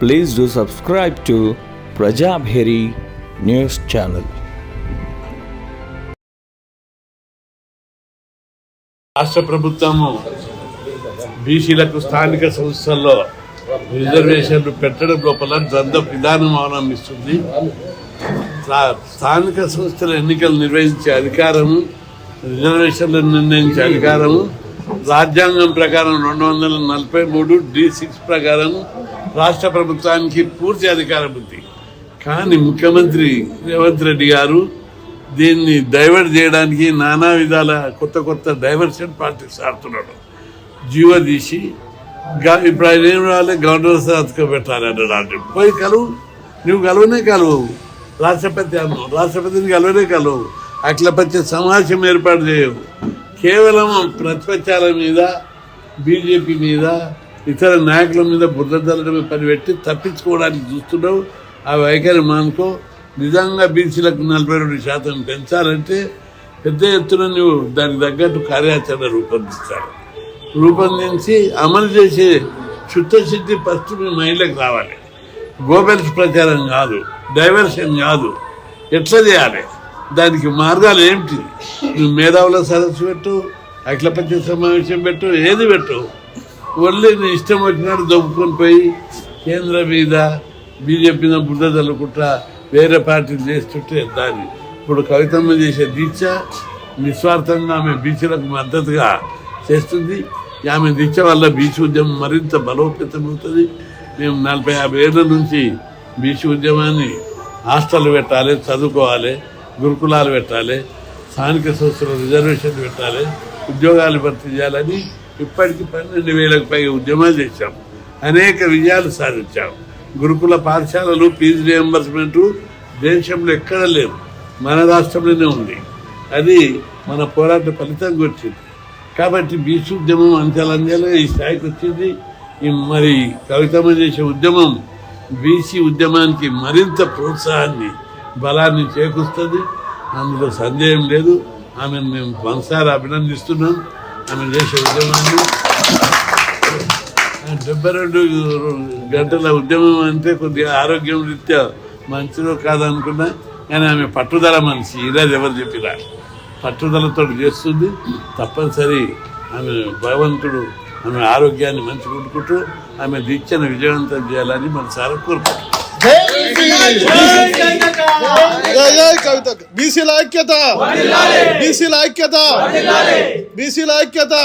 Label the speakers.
Speaker 1: Please do subscribe to Prajabheri news channel.
Speaker 2: రాష్ట్ర ప్రభుత్వము బీసీలకు స్థానిక సంస్థల్లో రిజర్వేషన్లు పెట్టడం లోపల ద్వంద్వ విధానం అవలంబిస్తుంది. స్థానిక సంస్థల ఎన్నికలు నిర్వహించే అధికారము రిజర్వేషన్లు నిర్ణయించే అధికారము రాజ్యాంగం ప్రకారం రెండు వందల నలభై మూడు డి సిక్స్ ప్రకారం రాష్ట్ర ప్రభుత్వానికి పూర్తి అధికారం ఉంది. కానీ ముఖ్యమంత్రి రేవంత్ రెడ్డి గారు దీన్ని డైవర్ట్ చేయడానికి నానా విధాల కొత్త కొత్త డైవర్షన్ పాలిటిక్స్ ఆడుతున్నాడు జీవో తీసి ఇప్పుడు ఆయన ఏం రావాలి గవర్నర్ సంతకం పెట్టాలి అన్నాడు పోయి కలువు. నువ్వు కలువనే కలువు. రాష్ట్రపతి అన్నావు రాష్ట్రపతిని కలవనే కలువు. అఖిలపక్ష సమావేశం ఏర్పాటు చేయవు. కేవలం ప్రతిపక్షాల మీద బీజేపీ మీద ఇతర నాయకుల మీద బుర్ర చల్లడమే తప్పించుకోవడానికి చూస్తున్నావు. ఆ వైఖరి మానుకో. నిజంగా బీసీలకు నలభై రెండు శాతం పెంచాలంటే పెద్ద ఎత్తున నువ్వు దానికి తగ్గట్టు కార్యాచరణ రూపొందించాలి రూపొందించి అమలు చేసే శుద్ధశుద్ధి ఫస్ట్ మీ మైండ్లోకి రావాలి. గోబెల్స్ ప్రచారం కాదు డైవర్షన్ కాదు. ఎట్లా చేయాలి? దానికి మార్గాలు ఏమిటి? నువ్వు మేధావుల సరస్సు పెట్టు అఖిలపతి సమావేశం పెట్టు ఏది పెట్టు? ఒళ్ళి నీ ఇష్టం వచ్చినట్టు దొబ్బుకొని పోయి కేంద్ర మీద బీజేపీ బుద్ధ తల్లుకుంటా వేరే పార్టీలు చేస్తుంటే దాన్ని. ఇప్పుడు కవితమ్మ చేసే దీక్ష నిస్వార్థంగా ఆమె బీచ్లకు మద్దతుగా చేస్తుంది. ఆమె దీక్ష వల్ల బీచ్ ఉద్యమం మరింత బలోపేతమవుతుంది మేము నలభై యాభై ఏళ్ళ నుంచి బీచ్ ఉద్యమాన్ని హాస్టల్ పెట్టాలి చదువుకోవాలి గురుకులాలు పెట్టాలి స్థానిక సంస్థల రిజర్వేషన్ పెట్టాలి ఉద్యోగాలు భర్తీ చేయాలని ఇప్పటికి పన్నెండు వేలకు పైగా ఉద్యమాలు చేశాం. అనేక విజయాలు సాధించాం. గురుకుల పాఠశాలలు ఫీజు రియంబర్స్మెంట్ దేశంలో ఎక్కడ లేవు. మన రాష్ట్రంలోనే ఉంది. అది మన పోరాట ఫలితంగా వచ్చింది కాబట్టి బీసీ ఉద్యమం అంచెలంచెలుగా ఈ స్థాయికి వచ్చింది. ఈ మరి కవితమ్మ చేసే ఉద్యమం బీసీ ఉద్యమానికి మరింత ప్రోత్సాహాన్ని బలాన్ని చేకూరుస్తుంది. అందులో సందేహం లేదు. ఆమెను మేము మనసారా అభినందిస్తున్నాం. ఆమె చేసే ఉద్యమాన్ని డెబ్బై రెండు గంటల ఉద్యమం అంటే కొద్దిగా ఆరోగ్యం రీత్యా మంచిదో కాదనుకున్నా కానీ ఆమె పట్టుదల మనిషి. ఈరోజు ఎవరు చెప్పిరా పట్టుదలతో చేస్తుంది. తప్పనిసరి ఆమె భగవంతుడు ఆమె ఆరోగ్యాన్ని మంచి కొట్టుకుంటూ ఆమె దీక్షను విజయవంతం చేయాలని మన సార్ కోరుకుంటున్నాం.
Speaker 3: జై జై కవిత బీసీల ఐక్యత బీసీల ఐక్యత బీసీల ఐక్యత